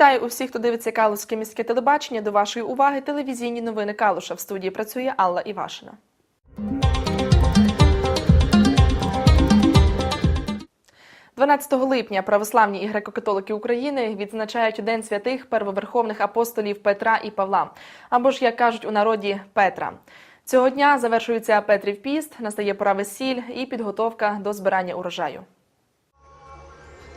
Вітаю усіх, хто дивиться Калузьке міське телебачення. До вашої уваги телевізійні новини Калуша. В студії працює Алла Івашина. – 12 липня православні і греко-католики України відзначають День святих первоверховних апостолів Петра і Павла, або ж, як кажуть у народі, Петра. Цього дня завершується Петрів піст, настає пора весіль і підготовка до збирання урожаю.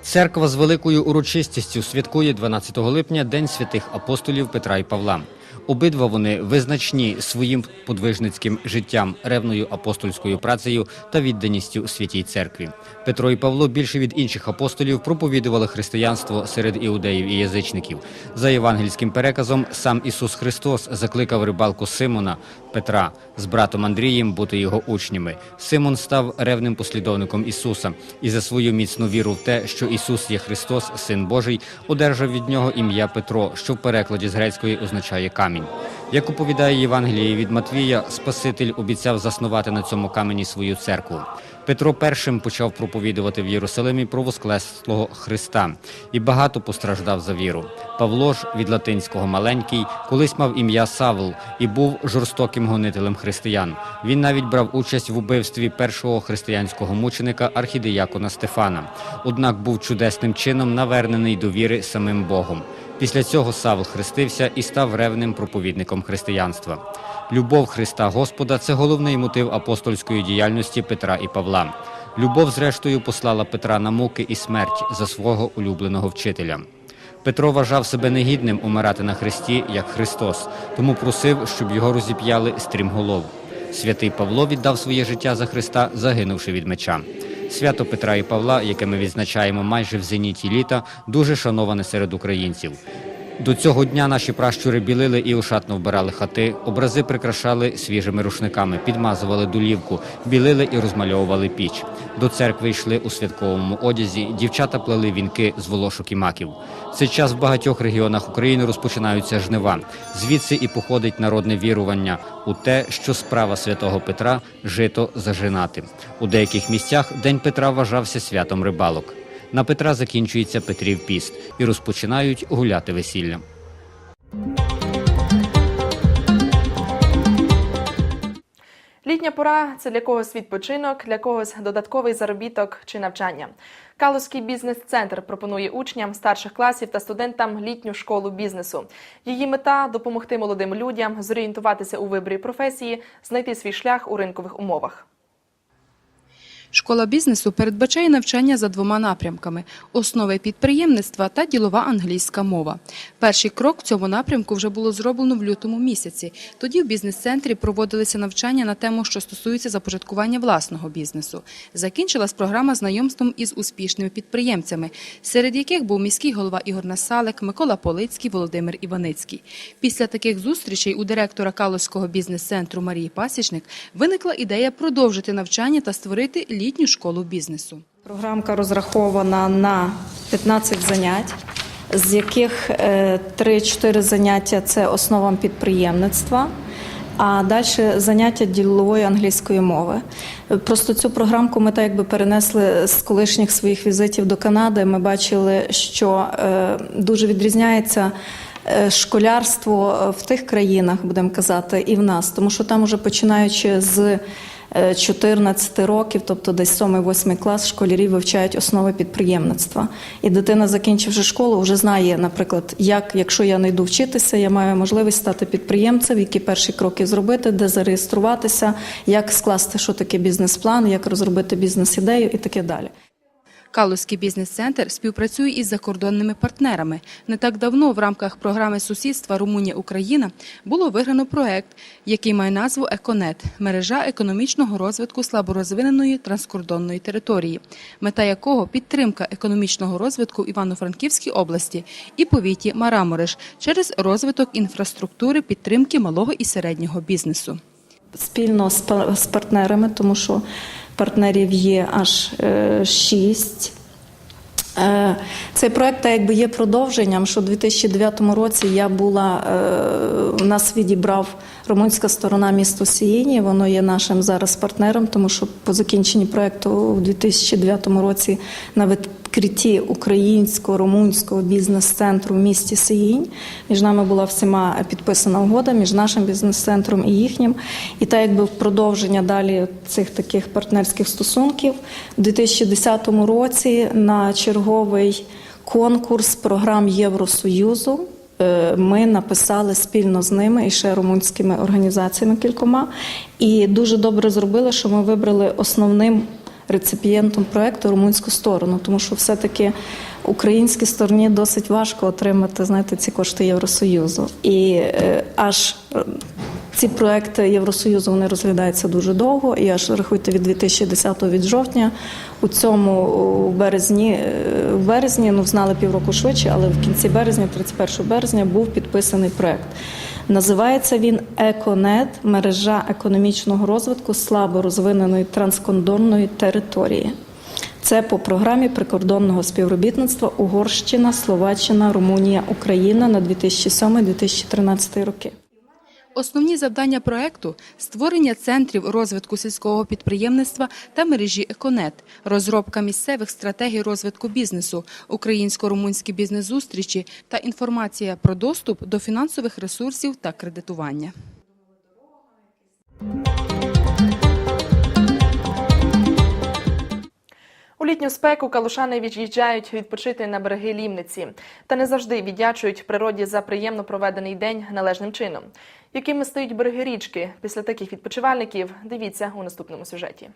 Церква з великою урочистістю святкує 12 липня День святих апостолів Петра і Павла. Обидва вони визначні своїм подвижницьким життям, ревною апостольською працею та відданістю святій церкві. Петро і Павло більше від інших апостолів проповідували християнство серед іудеїв і язичників. За євангельським переказом сам Ісус Христос закликав рибалку Симона Петра з братом Андрієм бути його учнями. Симон став ревним послідовником Ісуса і за свою міцну віру в те, що Ісус є Христос, Син Божий, одержав від нього ім'я Петро, що в перекладі з грецької означає камінь. Як оповідає Євангеліє від Матвія, Спаситель обіцяв заснувати на цьому камені свою церкву. Петро першим почав проповідувати в Єрусалимі про воскреслого Христа і багато постраждав за віру. Павло ж від латинського маленький колись мав ім'я Савл і був жорстоким гонителем християн. Він навіть брав участь в убивстві першого християнського мученика архідеякона Стефана. Однак був чудесним чином навернений до віри самим Богом. Після цього Савл хрестився і став ревним проповідником християнства. Любов Христа Господа це головний мотив апостольської діяльності Петра і Павла. Любов, зрештою, послала Петра на муки і смерть за свого улюбленого вчителя. Петро вважав себе негідним умирати на хресті, як Христос, тому просив, щоб його розіп'яли стрімголов. Святий Павло віддав своє життя за Христа, загинувши від меча. Свято Петра і Павла, яке ми відзначаємо майже в зеніті літа, дуже шановане серед українців. До цього дня наші пращури білили і ошатно вбирали хати, образи прикрашали свіжими рушниками, підмазували дулівку, білили і розмальовували піч. До церкви йшли у святковому одязі, дівчата плели вінки з волошок і маків. Цей час в багатьох регіонах України розпочинаються жнива. Звідси і походить народне вірування у те, що справа святого Петра жито зажинати. У деяких місцях День Петра вважався святом рибалок. На Петра закінчується Петрів піст і розпочинають гуляти весілля. Літня пора це для когось відпочинок, для когось додатковий заробіток чи навчання. Калузький бізнес-центр пропонує учням старших класів та студентам літню школу бізнесу. Її мета допомогти молодим людям зорієнтуватися у виборі професії, знайти свій шлях у ринкових умовах. Школа бізнесу передбачає навчання за двома напрямками: основи підприємництва та ділова англійська мова. Перший крок в цьому напрямку вже було зроблено в лютому місяці. Тоді в бізнес-центрі проводилися навчання на тему, що стосується започаткування власного бізнесу. Закінчилась програма знайомством із успішними підприємцями, серед яких був міський голова Ігор Насалик, Микола Полицький, Володимир Іваницький. Після таких зустрічей у директора Калузького бізнес-центру Марії Пасічник виникла ідея продовжити навчання та створити літню школу бізнесу. Програмка розрахована на 15 занять, з яких е, 3-4 заняття це основам підприємництва. А далі заняття ділової англійської мови. Просто цю програмку ми так якби перенесли з колишніх своїх візитів до Канади. Ми бачили, що е, дуже відрізняється е, школярство в тих країнах, будемо казати, і в нас, тому що там, уже починаючи з е, 14 років, тобто десь 7-8 клас, школярі вивчають основи підприємництва. І дитина, закінчивши школу, вже знає, наприклад, як, якщо я не йду вчитися, я маю можливість стати підприємцем, які перші кроки зробити, де зареєструватися, як скласти, що таке бізнес-план, як розробити бізнес-ідею і таке далі. Калузький бізнес-центр співпрацює із закордонними партнерами. Не так давно в рамках програми сусідства Румунія-Україна було виграно проект, який має назву Еконет мережа економічного розвитку слаборозвиненої транскордонної території, мета якого підтримка економічного розвитку Івано-Франківській області і повіті Марамориш через розвиток інфраструктури підтримки малого і середнього бізнесу. спільно з партнерами, тому що партнерів є аж е, шість. Е, Цей проект якби є продовженням, що у 2009 році я була, в нас відібрав румунська сторона місто Сіїні, воно є нашим зараз партнером, тому що по закінченні проекту у 2009 році на вид- відкритті українсько-румунського бізнес-центру в місті Сиїнь. Між нами була всіма підписана угода між нашим бізнес-центром і їхнім. І так якби продовження далі цих таких партнерських стосунків у 2010 році на черговий конкурс програм Євросоюзу. е, Ми написали спільно з ними і ще румунськими організаціями кількома. І дуже добре зробили, що ми вибрали основним реципієнтом проекту румунську сторону, тому що все-таки українській стороні досить важко отримати знаєте, ці кошти Євросоюзу. І е, аж е, ці проекти Євросоюзу вони розглядаються дуже довго, і аж рахуйте від 2010 від жовтня. У цьому у березні, е, в березні, ну знали півроку швидше, але в кінці березня, 31 березня, був підписаний проект. Називається він Еконет мережа економічного розвитку слабо розвиненої транскордонної території. Це по програмі прикордонного співробітництва Угорщина, Словаччина, Румунія, Україна на 2007-2013 роки. Основні завдання проекту – створення центрів розвитку сільського підприємництва та мережі «Еконет», розробка місцевих стратегій розвитку бізнесу, українсько-румунські бізнес-зустрічі та інформація про доступ до фінансових ресурсів та кредитування. У літню спеку калушани від'їжджають відпочити на береги Лімниці та не завжди віддячують природі за приємно проведений день належним чином. Якими стають береги річки після таких відпочивальників? Дивіться у наступному сюжеті.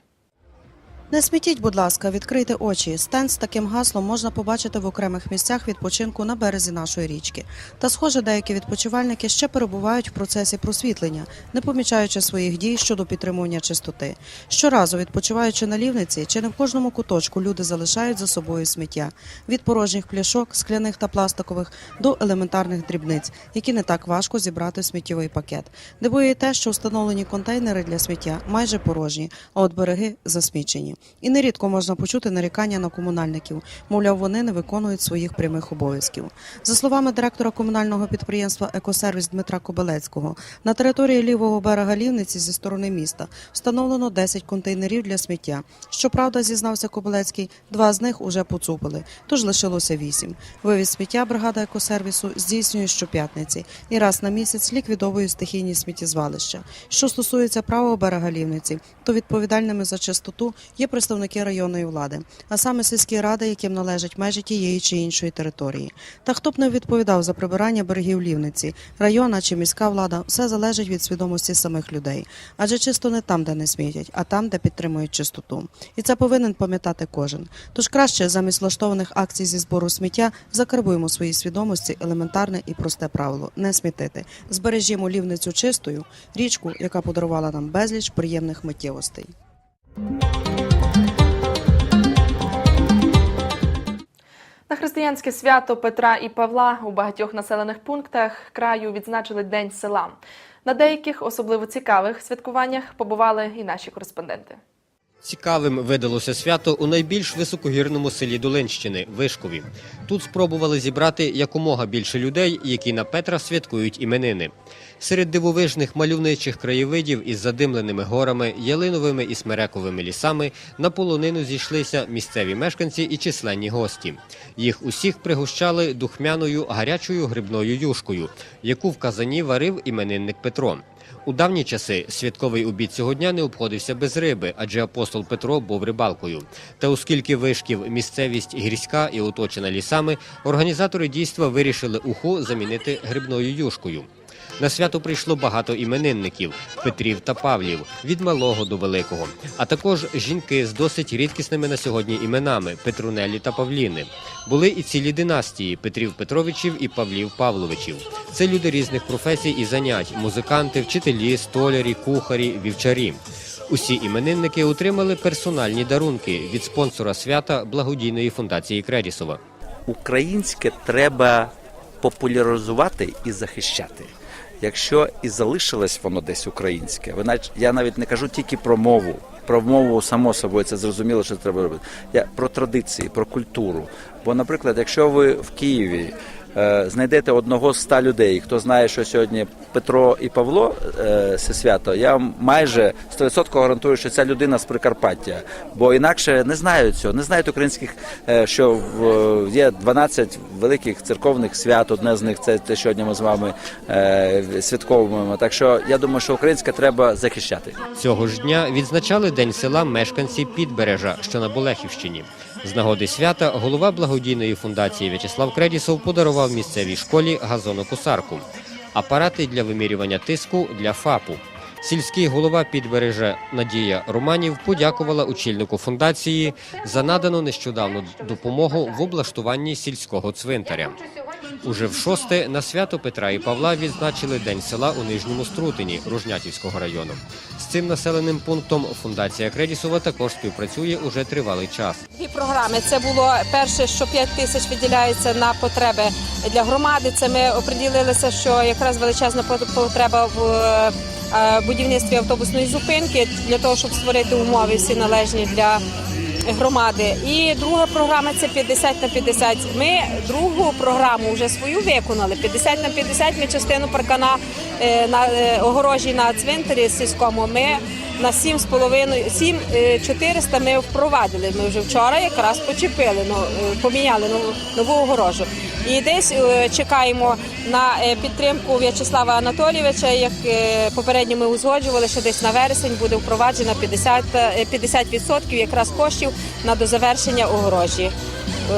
Не смітіть, будь ласка, відкрийте очі. Стенд з таким гаслом можна побачити в окремих місцях відпочинку на березі нашої річки. Та, схоже, деякі відпочивальники ще перебувають в процесі просвітлення, не помічаючи своїх дій щодо підтримування чистоти. Щоразу, відпочиваючи на лівниці, чи не в кожному куточку люди залишають за собою сміття від порожніх пляшок, скляних та пластикових до елементарних дрібниць, які не так важко зібрати в сміттєвий пакет. Дивує те, що встановлені контейнери для сміття майже порожні, а от береги засмічені. І нерідко можна почути нарікання на комунальників, мовляв, вони не виконують своїх прямих обов'язків. За словами директора комунального підприємства Екосервіс Дмитра Кобелецького, на території лівого берега Лівниці зі сторони міста встановлено 10 контейнерів для сміття. Щоправда, зізнався Кобелецький, два з них уже поцупили, тож лишилося вісім. Вивіз сміття бригада екосервісу здійснює щоп'ятниці і раз на місяць ліквідовує стихійні сміттєзвалища. Що стосується правого берега Лівниці, то відповідальними за чистоту є представники районної влади, а саме сільські ради, яким належать межі тієї чи іншої території. Та хто б не відповідав за прибирання берегів Лівниці, районна чи міська влада, все залежить від свідомості самих людей. Адже чисто не там, де не смітять, а там, де підтримують чистоту. І це повинен пам'ятати кожен. Тож краще замість влаштованих акцій зі збору сміття закарбуємо своїй свідомості елементарне і просте правило не смітити. Збережімо лівницю чистою, річку, яка подарувала нам безліч приємних миттєвостей. На християнське свято Петра і Павла у багатьох населених пунктах краю відзначили День села. На деяких особливо цікавих святкуваннях побували і наші кореспонденти. Цікавим видалося свято у найбільш високогірному селі Долинщини Вишкові. Тут спробували зібрати якомога більше людей, які на Петра святкують іменини. Серед дивовижних мальовничих краєвидів із задимленими горами, ялиновими і смерековими лісами на полонину зійшлися місцеві мешканці і численні гості. Їх усіх пригощали духмяною гарячою грибною юшкою, яку в казані варив іменинник Петро. У давні часи святковий обід цього дня не обходився без риби, адже апостол Петро був рибалкою. Та оскільки вишків місцевість гірська і оточена лісами, організатори дійства вирішили уху замінити грибною юшкою. На свято прийшло багато іменинників Петрів та Павлів від малого до великого, а також жінки з досить рідкісними на сьогодні іменами Петрунелі та Павліни. Були і цілі династії Петрів Петровичів і Павлів Павловичів. Це люди різних професій і занять: музиканти, вчителі, столярі, кухарі, вівчарі. Усі іменинники отримали персональні дарунки від спонсора свята благодійної фундації Кредісова. українське треба популяризувати і захищати. Якщо і залишилось воно десь українське, вона я навіть не кажу тільки про мову. Про мову само собою це зрозуміло, що треба робити. Я про традиції, про культуру. Бо, наприклад, якщо ви в Києві знайдете одного з ста людей, хто знає, що сьогодні Петро і Павло е, це свято, я майже 100% гарантую, що ця людина з Прикарпаття, бо інакше не знають цього, не знають українських, е, що є 12 великих церковних свят. Одне з них це те, що сьогодні ми з вами е, святковуємо. Так що я думаю, що українське треба захищати. Цього ж дня відзначали День села мешканці Підбережа, що на Болехівщині. З нагоди свята голова благодійної фундації В'ячеслав Кредісов подарував місцевій школі газонокусарку, апарати для вимірювання тиску для ФАПу. Сільський голова Підбережа Надія Романів подякувала очільнику фундації за надану нещодавно допомогу в облаштуванні сільського цвинтаря. Уже в шосте на свято Петра і Павла відзначили День села у Нижньому Струтині Ружнятівського району. З цим населеним пунктом фундація Кредісова також співпрацює уже тривалий час. Дві програми. Це було перше, що 5 тисяч виділяється на потреби для громади. Це ми оприділилися, що якраз величезна пот- потреба в е, будівництві автобусної зупинки для того, щоб створити умови всі належні для громади. І друга програма це 50 на 50. Ми другу програму вже свою виконали. 50 на 50 ми частину паркана е, на е, огорожі на цвинтарі сільському. Ми на 7,5, 7 е, 400 ми впровадили. Ми вже вчора якраз почепили, ну, поміняли нову огорожу. І десь е, чекаємо на е, підтримку В'ячеслава Анатолійовича, як е, попередньо ми узгоджували, що десь на вересень буде впроваджено 50, е, 50% якраз коштів на дозавершення огорожі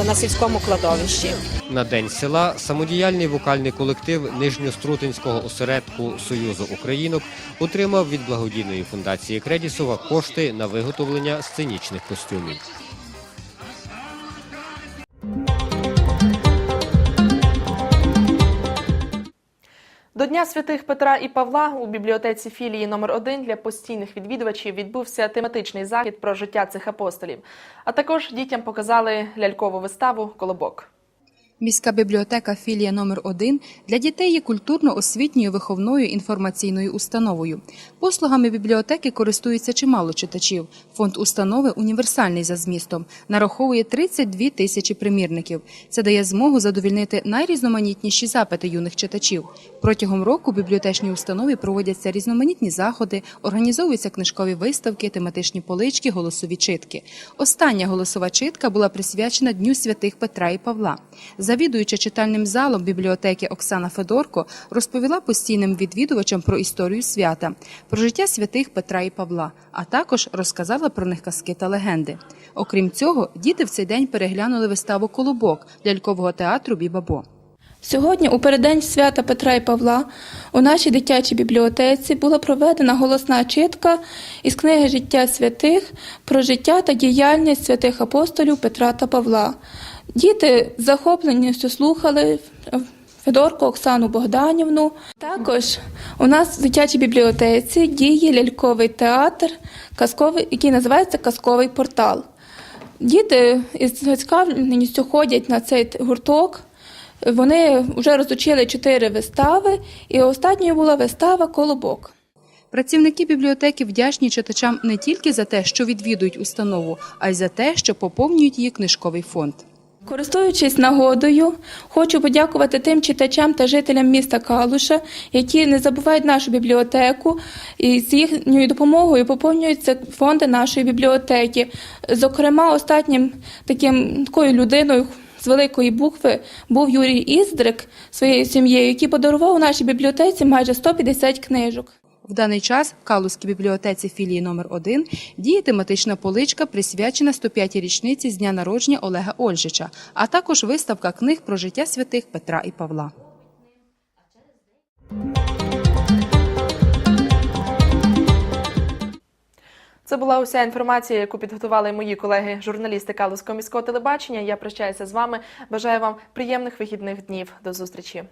на сільському кладовищі. На день села самодіяльний вокальний колектив Нижньострутинського осередку Союзу Українок отримав від благодійної фундації Кредісова кошти на виготовлення сценічних костюмів. До Дня святих Петра і Павла у бібліотеці філії номер 1 для постійних відвідувачів відбувся тематичний захід про життя цих апостолів. А також дітям показали лялькову виставу Колобок. Міська бібліотека філія номер 1 для дітей є культурно-освітньою виховною інформаційною установою. Послугами бібліотеки користується чимало читачів. Фонд установи універсальний за змістом, нараховує 32 тисячі примірників. Це дає змогу задовільнити найрізноманітніші запити юних читачів. Протягом року в бібліотечній установі проводяться різноманітні заходи, організовуються книжкові виставки, тематичні полички, голосові читки. Остання голосова читка була присвячена Дню святих Петра і Павла. Завідуюча читальним залом бібліотеки Оксана Федорко розповіла постійним відвідувачам про історію свята, про життя святих Петра і Павла, а також розказала про них казки та легенди. Окрім цього, діти в цей день переглянули виставу Колобок лялькового театру Бібабо. Сьогодні, у переддень свята Петра і Павла, у нашій дитячій бібліотеці була проведена голосна читка із книги Життя святих про життя та діяльність святих апостолів Петра та Павла. Діти захопленістю слухали Федорку Оксану Богданівну. Також у нас в дитячій бібліотеці діє ляльковий театр, казковий, який називається Казковий портал. Діти із зацікавленістю ходять на цей гурток. Вони вже розучили чотири вистави, і останньою була вистава Колобок. Працівники бібліотеки вдячні читачам не тільки за те, що відвідують установу, а й за те, що поповнюють її книжковий фонд. Користуючись нагодою, хочу подякувати тим читачам та жителям міста Калуша, які не забувають нашу бібліотеку, і з їхньою допомогою поповнюються фонди нашої бібліотеки. Зокрема, останнім таким такою людиною з великої букви був Юрій Іздрик своєю сім'єю, який подарував у нашій бібліотеці майже 150 книжок. В даний час в Калузькій бібліотеці філії номер 1 діє тематична поличка, присвячена 105-й річниці з дня народження Олега Ольжича, а також виставка книг про життя святих Петра і Павла. Це була уся інформація, яку підготували мої колеги, журналісти Калузького міського телебачення. Я прощаюся з вами. Бажаю вам приємних вихідних днів. До зустрічі.